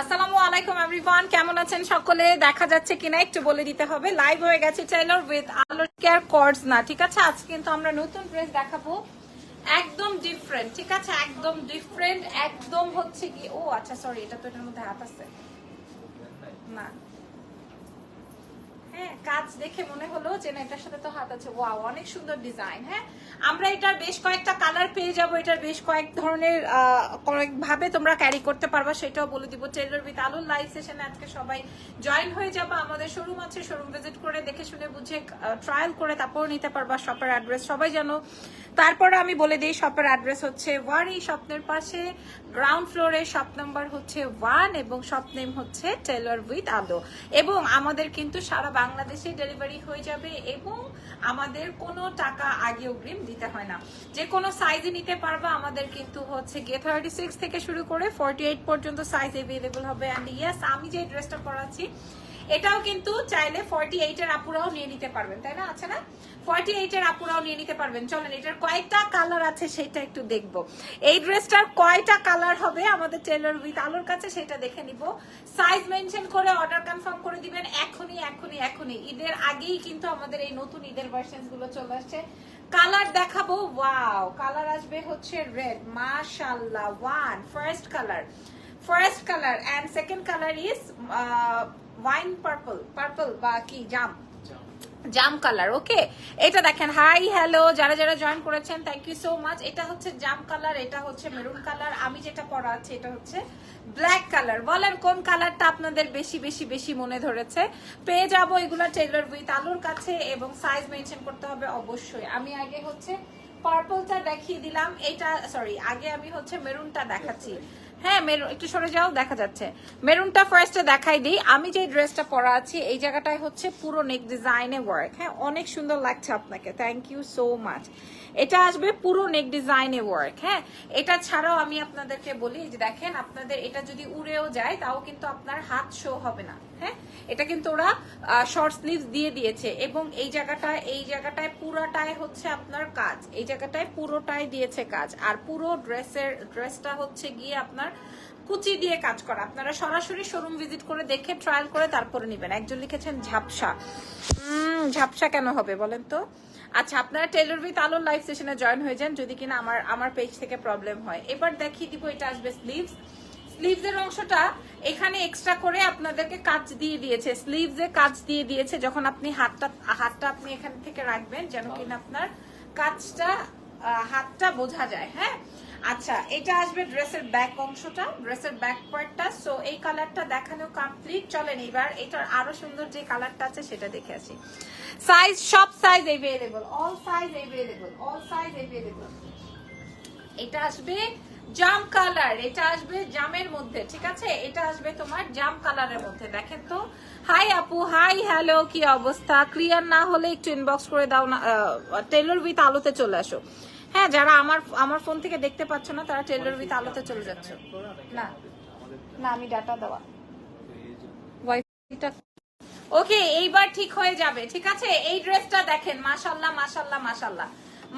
আসসালামু আলাইকুম এভরিওয়ান কেমন আছেন সকলে? দেখা যাচ্ছে কিনা, একটু বলে দিতে হবে। লাইভ হয়ে গেছে টেলর উইথ আলো কেয়ার কর্ডস না, ঠিক আছে? আজকে কিন্তু আমরা নতুন ড্রেস দেখাবো। একদম ডিফারেন্ট ঠিক আছে? একদম ডিফারেন্ট একদম হচ্ছে কি ও আচ্ছা সরি এটা তো এটার মধ্যে হাত আছে। না। কাজ দেখে মনে হলো যে না, এটার সাথে তো হাত আছে। ওয়াও অনেক সুন্দর ডিজাইন হ্যাঁ? আমরা এটার বেশ কয়েকটা কালার পেয়ে যাব, এটার বেশ কয়েক ধরনের ভাবে তোমরা ক্যারি করতে পারবা, সেটাও বলে দিব। টেলর উইথ আলুর লাইভ সেশনে আজকে সবাই জয়েন হয়ে যাব। আমাদের শোরুম আছে শোরুম ভিজিট করে দেখে শুনে বুঝে ট্রায়াল করে তারপর নিতে পারবা শপের অ্যাড্রেস সবাই জানো। তারপর আমি বলে দিই শপের অ্যাড্রেস হচ্ছে ওয়ারি স্বপ্নের পাশে। গ্রাউন্ড ফ্লোরে শপ নাম্বার হচ্ছে ওয়ান এবং শপ নেম হচ্ছে টেলর উইথ আলো এবং আমাদের কিন্তু সারা বাংলাদেশে ডেলিভারি হয়ে যাবে এবং আমাদের কোনো টাকা আগে অগ্রিম দিতে হয় না। যে কোনো সাইজে নিতে পারবা। আমাদের কিন্তু হচ্ছে গে থার্টি সিক্স থেকে শুরু করে ফর্টি এইট পর্যন্ত সাইজ এভেলেবল হবে। অ্যান্ড ইয়াস আমি যে ড্রেসটা পরাচ্ছি এটাও কিন্তু চাইলে ফর্টি এইটের আপুরাও নিয়ে নিতে পারবেন, তাই না? আছে না? ফর্টি এইটের আপুরাও নিয়ে নিতে পারবেন। চলেন, এটার কয়েকটা কালার আছে সেটা একটু দেখব। এই ড্রেসটার কয়টা কালার হবে আমাদের টেলর উইথ আলোর কাছে সেটা দেখে নিব। সাইজ মেনশন করে অর্ডার কনফার্ম করে দিবেন। এখনই এখনই এখনই। ঈদের আগেই কিন্তু আমাদের এই নতুন ঈদের ভার্সনগুলো চলে আসছে। কালার দেখাবো ওয়াও কালার আসবে হচ্ছে রেড মাশাল্লাহ one first colour first colour and second colour is wine purple purple বা কি জাম জাম কালার ওকে এটা দেখেন হাই হ্যালো যারা যারা জয়েন করেছেন থ্যাংক ইউ সো মাচ এটা হচ্ছে জাম কালার এটা হচ্ছে মেরুন কালার আমি যেটা পরা আছে এটা হচ্ছে ব্ল্যাক কালার বলেন কোন কালারটা আপনাদের বেশি বেশি বেশি মনে ধরেছে? পেয়ে যাব এগুলো টেলর উইথ আলুর কাছে এবং সাইজ মেনশন করতে হবে অবশ্যই। আমি আগে হচ্ছে পার্পলটা দেখিয়ে দিলাম। এটা সরি আগে আমি হচ্ছে মেরুনটা দেখাচ্ছি। হ্যাঁ মেরুন একটু সরে যাও, দেখা যাচ্ছে। মেরুনটা ফার্স্টে দেখাই দিই। আমি যে ড্রেসটা পরা আছি, এই জায়গাটায় হচ্ছে পুরো নেক ডিজাইনে ওয়ার্ক হ্যাঁ অনেক সুন্দর লাগছে আপনাকে। থ্যাংক ইউ সো মাচ এটা আসবে পুরো নেক ডিজাইনে ওয়ার্ক হ্যাঁ এটা ছাড়াও আমি আপনাদেরকে বলি যে দেখেন, আপনাদের এটা যদি উড়েও যায়, তাও কিন্তু আপনার হাত শো হবে না। হ্যাঁ? এটা কিন্তু ওরা শর্ট স্লিভস দিয়ে দিয়েছে এবং এই জায়গাটায় এই জায়গাটায় পুরোটাই হচ্ছে আপনার কাজ। এই জায়গাটায় পুরোটাই দিয়েছে কাজ। আর পুরো ড্রেসের ড্রেসটা হচ্ছে গিয়ে আপনার কুচি দিয়ে কাজ করা। আপনারা সরাসরি শোরুম ভিজিট করে দেখে ট্রায়াল করে তারপরে নেবেন। একজন লিখেছেন ঝাপসা। উম, ঝাপসা কেন হবে বলেন তো? আচ্ছা আপনারা টেলর উইথ আলোর লাইভ সেশনে জয়েন হয়ে যান। যদি কিনা আমার আমার পেজ থেকে প্রবলেম হয়। এবার দেখিয়ে দিব এটা আসবে স্লিভস স্লিভস এর অংশটা এখানে এক্সট্রা করে আপনাদেরকে কাজ দিয়ে দিয়েছে। স্লিভস কাজ দিয়ে দিয়েছে যখন আপনি হাতটা হাতটা আপনি এখান থেকে রাখবেন যেন কিনা আপনার কাজটা হাতটা বোঝা যায় হ্যাঁ? আচ্ছা এটা আসবে ড্রেসের ব্যাক অংশটা ড্রেসের ব্যাক পার্টটা সো এই কালারটা দেখানো কমপ্লিট চলেন এবার এটার আরও সুন্দর যে কালারটা আছে সেটা দেখে আসি। সাইজ সব size available all size available all size available এটা আসবে জাম কালার, এটা আসবে জামের মধ্যে, ঠিক আছে? এটা আসবে তোমার জাম কালারের মধ্যে। দেখেন তো। হাই আপু, হাই, হ্যালো, কি অবস্থা? ক্লিয়ার না হলে একটু ইনবক্স করে দাও না টেলর উইথ আলোতে চলে আসো। হ্যাঁ যারা আমার আমার ফোন থেকে দেখতে পাচ্ছ না, তারা টেলর উইথ আলোতে চলে যাচ্ছে। না না, আমি ডাটা দেওয়া। ওয়াইফাইটা ওকে এইবার ঠিক হয়ে যাবে, ঠিক আছে? এই ড্রেসটা দেখেন, মাশাল্লাহ মাশাল্লাহ মাশাল্লাহ।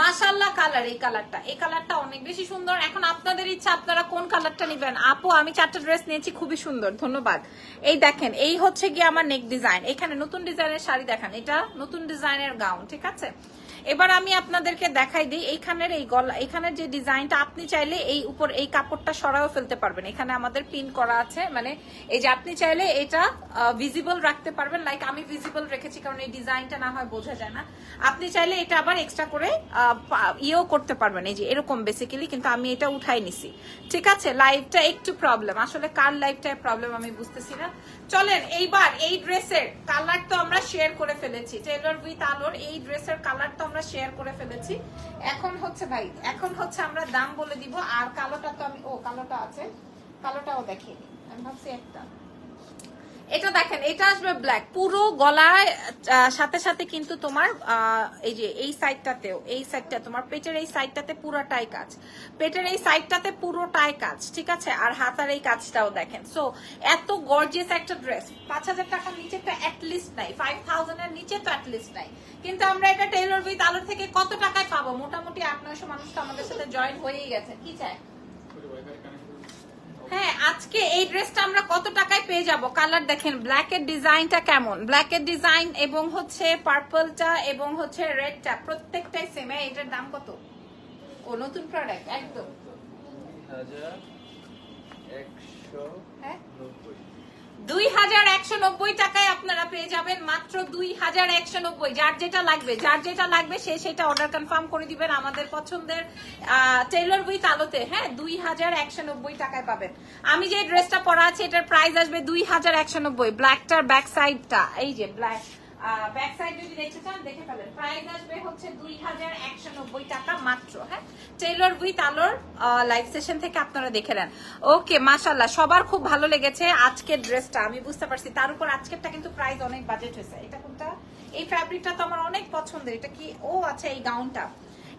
মাশাল্লাহ কালার এই কালারটা এই কালারটা অনেক বেশি সুন্দর। এখন আপনাদের ইচ্ছা, আপনারা কোন কালারটা নিবেন? আপু, আমি চারটা ড্রেস নিয়েছি, খুবই সুন্দর। ধন্যবাদ। এই দেখেন, এই হচ্ছে গিয়ে আমার নেক ডিজাইন এখানে নতুন ডিজাইনের শাড়ি দেখেন। এটা নতুন ডিজাইনের গাউন ঠিক আছে? এবার আমি আপনাদেরকে দেখাই দিই, এইখানের এই গলা এখানের যে ডিজাইনটা আপনি চাইলে এই উপর এই কাপড়টা সরাও ফেলতে পারবেন। এখানে আমাদের পিন করা আছে মানে এই যে আপনি চাইলে এটা ভিজিবল রাখতে পারবেন লাইক আমি ভিজিবল রেখেছি, কারণ এই ডিজাইনটা না হয় বোঝা যায় না। আপনি চাইলে এটা আবার এক্সট্রা করে ইয়েও করতে পারবেন, এই যে এরকম বেসিক্যালি কিন্তু আমি এটা উঠাই নিছি। ঠিক আছে? লাইফটা একটু প্রবলেম আসলে কার লাইভটায় প্রবলেম আমি বুঝতেছি না। চলেন, এইবার এই ড্রেসের কালার তো আমরা শেয়ার করে ফেলেছি টেলর উইথ আলোর এই ড্রেসের কালার তো আমরা শেয়ার করে ফেলেছি। এখন হচ্ছে ভাই, এখন হচ্ছে আমরা দাম বলে দিব। আর কালোটা তো আমি ও, কালোটা আছে। কালোটাও দেখিনি। আমি ভাবছি একটা। এটা দেখেন, এটা আসবে ব্ল্যাক পুরো গলায় সাথে সাথে কিন্তু তোমার এই যে এই সাইডটাতেও এই সাইডটা তোমার পেটের এই সাইডটাতে পুরোটাই কাজ। পেটের এই সাইডটাতে পুরোটাই কাজ, ঠিক আছে? আর হাতার এই কাজটাও দেখেন। সো এত গর্জিয়াস একটা ড্রেস পাঁচ হাজার টাকার নিচে তো অ্যাটলিস্ট নাই ফাইভ থাউজেন্ড এর নিচে তো অ্যাটলিস্ট নাই। কিন্তু আমরা এটা টেইলর উইথ আলোর থেকে কত টাকায় পাবো? মোটামুটি আট, নয়শো মানুষ তো আমাদের সাথে জয়েন হয়েই গেছে, কি চায় আজকে এই ড্রেসটা আমরা কত টাকায় পেয়ে যাব? কালার দেখেন ব্ল্যাক এর ডিজাইনটা কেমন? ব্ল্যাক এর ডিজাইন এবং হচ্ছে পার্পলটা এবং হচ্ছে রেডটা প্রত্যেকটাই সেম এটার দাম কত? ও নতুন প্রোডাক্ট একদম। হাজার একশো হ্যাঁ? নব্বই। দুই হাজার একশো নব্বই টাকায় আপনারা পেয়ে যাবেন মাত্র দুই হাজার একশো নব্বই। যার যেটা লাগবে, যার যেটা লাগবে, সে সেটা অর্ডার কনফার্ম করে দিবেন আমাদের পছন্দের টেইলর উইথ আলোতে। হ্যাঁ দুই হাজার একশো নব্বই টাকায় পাবেন। আমি যে ড্রেসটা পরা আছে, এটার প্রাইস আসবে দুই হাজার একশো নব্বই। ব্ল্যাকটার ব্যাক সাইডটা এই যে ব্ল্যাক ব্যাক সাইড যদি দেখতে চান, দেখে ফেলেন। প্রাইস আসবে হচ্ছে দুই হাজার একশো নব্বই টাকা মাত্র হ্যাঁ? টেইলর উইথ আলোর লাইভ সেশন থেকে আপনারা দেখে নেন। ওকে মাশাল্লাহ সবার খুব ভালো লেগেছে আজকের ড্রেসটা আমি বুঝতে পারছি, তার উপর আজকেরটা কিন্তু প্রাইস অনেক বাজেট হয়েছে। এটা কোনটা? এই ফ্যাব্রিকটা তো আমার অনেক পছন্দের। এটা কি? ও আচ্ছা এই গাউনটা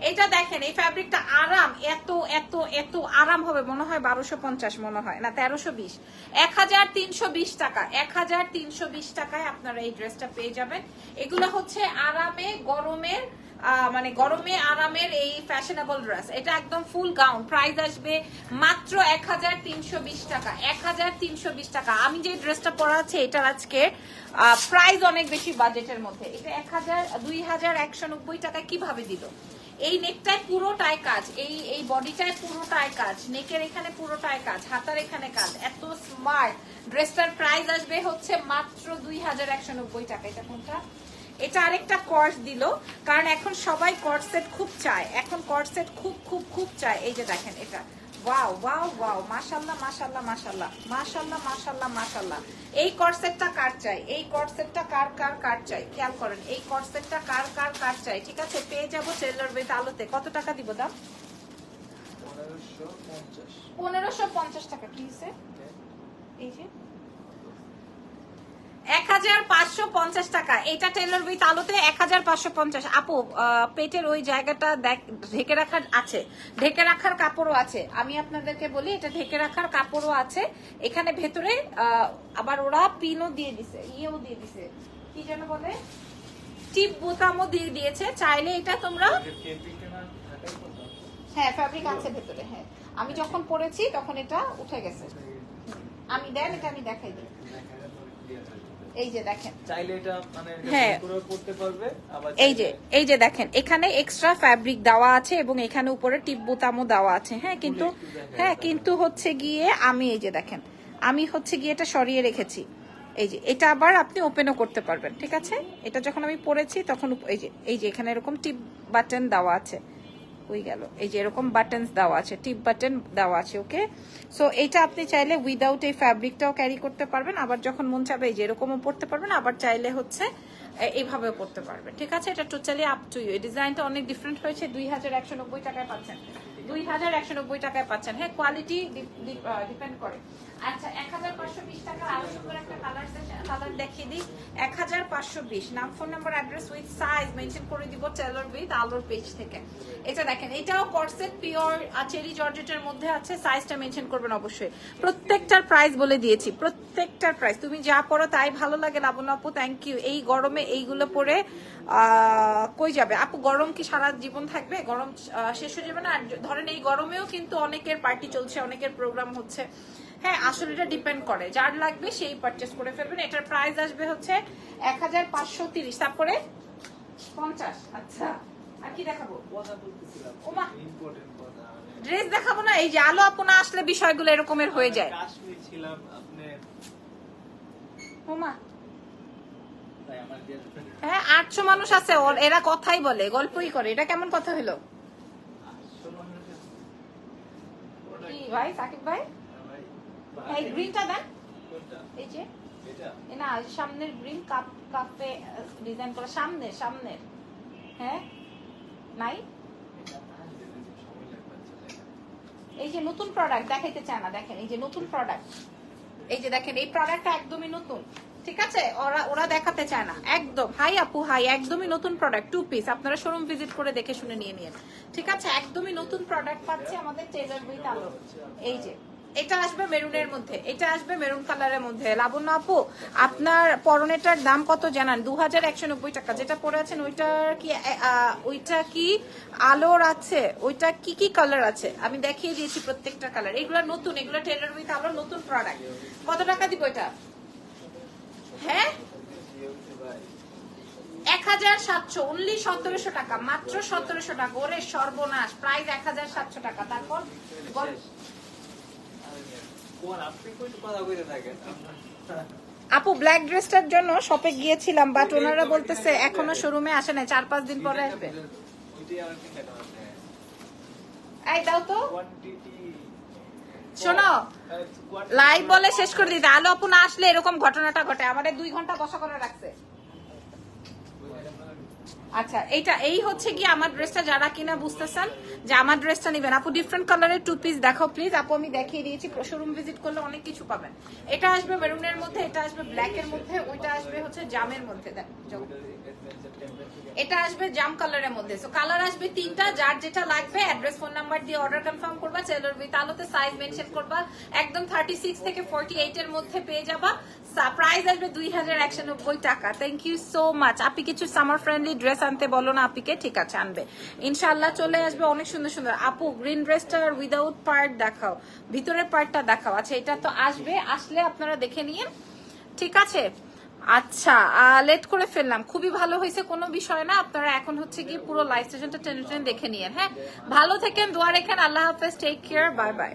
এটা দেখেন, এই ফ্যাব্রিকটা আরাম, এত এত এত আরাম হবে। মনে হয় বারোশো পঞ্চাশ, মনে হয়। না, তেরোশো বিশ। এক হাজার তিনশো বিশ টাকা। এক হাজার তিনশো বিশ টাকায় আপনারা এই ড্রেসটা পেয়ে যাবেন। এগুলো হচ্ছে আরামে গরমের মানে গরমে আরামের এই ফ্যাশনেবল ড্রেস এটা একদম ফুল গাউন প্রাইস আসবে মাত্র এক হাজার তিনশো বিশ টাকা। এক হাজার তিনশো বিশ টাকা। আমি যে ড্রেসটা পরা আছে, এটার আজকে প্রাইস অনেক বেশি বাজেটের মধ্যে। এটা এক হাজার, দুই হাজার একশো নব্বই টাকা কীভাবে দিল? এই নেকটায় পুরোটাই কাজ, এই এই বডিটায় পুরোটাই কাজ নেকের এখানে পুরোটাই কাজ, হাতার এখানে কাজ, এত স্মার্ট ড্রেসটার প্রাইস আসবে হচ্ছে মাত্র দুই হাজার একশো নব্বই টাকা। এটা কোনটা? এটা আরেকটা কর্স দিল, কারণ এখন সবাই কর্সেট খুব চায়, এখন কর্সেট খুব খুব খুব চায়। এই যে দেখেন এটা। ওয়াও ওয়াও ওয়াও মাশাল্লাহ মাশাল্লাহ মাশাল্লাহ মাশাল্লাহ মাশাল্লাহ মাশাল্লাহ এই কর্সেটটা কার চাই? এই কর্সেটটা কার কার কার চাই? খেয়াল করেন এই কর্সেটটা কার কার কার চাই? ঠিক আছে পেয়ে যাব টেলর বেত আলোতে। কত টাকা দিব দাম? পনেরোশো পঞ্চাশ। টাকা। কি এই যে। এক হাজার পাঁচশো পঞ্চাশ টাকা। এটা টেলার উইথ আলোতে এক হাজার পাঁচশো পঞ্চাশ। আপু পেটের ওই জায়গাটা ঢেকে রাখার আছে। ঢেকে রাখার কাপড়ও আছে। আমি আপনাদেরকে বলি, এটা ঢেকে রাখার কাপড়ও আছে। এখানে ভেতরে আবার ওরা পিনও দিয়ে দিছে, ইয়েও দিয়ে দিছে। কি যেন বলে? টিপ বোতামও দিয়ে দিয়েছে। চাইলে এটা তোমরা হ্যাঁ ফ্যাব্রিক আছে ভেতরে হ্যাঁ। আমি যখন পরেছি, তখন এটা উঠে গেছে। আমি দেন এটা আমি দেখাই দিই। এই যে দেখেন। চাইলে এটা মানে হ্যাঁ। করতে পারবে আবার এই যে এই যে দেখেন এখানে এক্সট্রা ফ্যাব্রিক দেওয়া আছে এবং এখানে উপরে টিপ বোতামও দেওয়া আছে। হ্যাঁ কিন্তু হ্যাঁ কিন্তু হচ্ছে গিয়ে আমি এই যে দেখেন আমি হচ্ছে গিয়ে এটা সরিয়ে রেখেছি। এই যে এটা আবার আপনি ওপেনও করতে পারবেন ঠিক আছে? এটা যখন আমি পরেছি তখন এই যে এই যে এখানে এরকম টিপ বাটন দেওয়া আছে। ওই গেল। এই যে এরকম বাটনস দেওয়া আছে টিপ বাটন দেওয়া আছে ওকে সো এটা আপনি চাইলে উইদাউট এই ফ্যাব্রিকটাও ক্যারি করতে পারবেন, আবার যখন মন চাবে এই যে এরকমও পড়তে পারবেন, আবার চাইলে হচ্ছে এইভাবেও পড়তে পারবেন, ঠিক আছে? এটা টোটালি আপ টু ইউ ডিজাইনটা অনেক ডিফারেন্ট হয়েছে, দুই হাজার একশো নব্বই টাকায় পাচ্ছেন। দুই হাজার একশো নব্বই টাকায় পাচ্ছেন। হ্যাঁ কোয়ালিটি ডিপেন্ড করে। আচ্ছা এক হাজার পাঁচশো বিশ সুন্দর একটা কালার কালার দেখিয়ে দিই। এক হাজার পাঁচশো বিশ উইথ সাইজ মেনশন করে দিব টেলর উইথ আলোর পেজ থেকে। এটা দেখেন, এটাও পিওর চেরি জর্জেটের মধ্যে আছে। সাইজটা মেনশন করবেন অবশ্যই। প্রত্যেকটার প্রাইস বলে দিয়েছি। প্রত্যেকটার প্রাইস তুমি যা পড়ো তাই ভালো লাগে লাবণ্য আপু থ্যাংক ইউ এই গরমে এইগুলো পরে কই যাবে? আপু গরম কি সারা জীবন থাকবে? গরম শেষ হয়ে যাবে না? আর ধরেন এই গরমেও কিন্তু অনেকের পার্টি চলছে অনেকের প্রোগ্রাম হচ্ছে। হ্যাঁ আসলে এটা ডিপেন্ড করে। যার লাগবে সেই পারচেস করে ফেলবেন। এটার প্রাইস আসবে হচ্ছে এক হাজার পাঁচশো তিরিশ। তারপরে পঞ্চাশ। আচ্ছা আর কি দেখাবো? ওমা। ড্রেস দেখাবো না? এই যে আলো আপনা আসলে বিষয়গুলো এরকমের হয়ে যায়। ছিলাম ওমা। হ্যাঁ আটশো মানুষ আছে ওর- এরা কথাই বলে গল্পই করে। এটা কেমন কথা হলো? ভাই সাকিব ভাই? ভাই, এই গ্রিনটা দেন। এই যে। না সামনের গ্রিন কাপ কাপে ডিজাইন করা সামনে সামনের। হ্যাঁ? নাই? আচ্ছা। এই যে নতুন প্রোডাক্ট দেখাইতে চায় না দেখেন এই যে নতুন প্রোডাক্ট এই যে দেখেন, এই প্রোডাক্টটা একদমই নতুন, ঠিক আছে? ওরা ওরা দেখাতে চায় না। একদম। হাই আপু, হাই, একদমই নতুন প্রোডাক্ট টু পিস আপনারা শোরুম ভিজিট করে দেখে শুনে নিয়ে নিন। ঠিক আছে? একদমই নতুন প্রোডাক্ট পাচ্ছে আমাদের টেলার উইথ আলো। এই যে এটা আসবে মেরুনের মধ্যে, এটা আসবে মেরুন কালারের মধ্যে। লাবণ্য আপু, আপনার পরনেটার দাম কত জানান? দু হাজার একশো নব্বই টাকা। যেটা পরে আছেন, ওইটার কি ওইটা কি আলোর আছে? ওইটা কি কি কালার আছে? আমি দেখিয়ে দিয়েছি প্রত্যেকটা কালার এগুলো নতুন, এগুলো টেলার উইথ আলো নতুন প্রোডাক্ট কত টাকা দিব এটা? হ্যাঁ? এক হাজার সাতশো অনলি সতেরোশো টাকা। মাত্র সতেরোশো টাকা। ওরে সর্বনাশ, প্রাইস এক হাজার সাতশো টাকা। তারপর বল কোন আপনি কই কথা কইতে থাকেন আপু ব্ল্যাক ড্রেসটার জন্য শপে গিয়েছিলাম বাট ওনারা বলতেছে এখনও শোরুমে আসে নাই চার পাঁচ দিন পরে আসবে। এই দাও তো। শোনো লাইভ বলে শেষ করে দিতে। আলো আপু না আসলে এরকম ঘটনাটা ঘটে। আমাদের দুই ঘণ্টা বসা করে রাখছে। আচ্ছা এইটা, এই হচ্ছে কি আমার ড্রেসটা যারা কিনা বুঝতেছেন যে আমার ড্রেসটা নেবেন। আপু ডিফারেন্ট কালারের টু পিস দেখাও প্লিজ আপু, আমি দেখিয়ে দিয়েছি। শোরুম ভিজিট করলে অনেক কিছু পাবেন। এটা আসবে মেরুনের মধ্যে, এটা আসবে ব্ল্যাকের মধ্যে, ওইটা আসবে হচ্ছে জামের মধ্যে। এটা আসবে জাম কালারের মধ্যে। সো কালার আসবে তিনটা, যার যেটা লাগবে অ্যাড্রেস ফোন নাম্বার দিয়ে অর্ডার কনফার্ম করবা সেলর উইথ আলোতে সাইজ মেনশন করবা, একদম থার্টি সিক্স থেকে ফোর্টি এইট এর মধ্যে পেয়ে যাবা। প্রাইস আসবে দুই হাজার একশো নব্বই টাকা। থ্যাংক ইউ সো মাচ আপনি কিছু সামার ফ্রেন্ডলি ড্রেস আনতে বলো না আপিকে ঠিক আছে, আনবে। ইনশাল্লাহ চলে আসবে অনেক সুন্দর সুন্দর। আপু গ্রিন ড্রেসটা উইদাউট পার্ট দেখাও, ভিতরের পার্টটা দেখাও। আচ্ছা এটা তো আসবে, আসলে আপনারা দেখে নিয়ে ঠিক আছে? আচ্ছা লেট করে ফেললাম। খুবই ভালো হয়েছে, কোনো বিষয় না। আপনারা এখন হচ্ছে কি পুরো লাইভ স্টেশনটা টেনে টেনে দেখে নিয়েন হ্যাঁ? ভালো থেকেন, দোয়া রেখেন। আল্লাহ হাফেজ টেক কেয়ার বাই বাই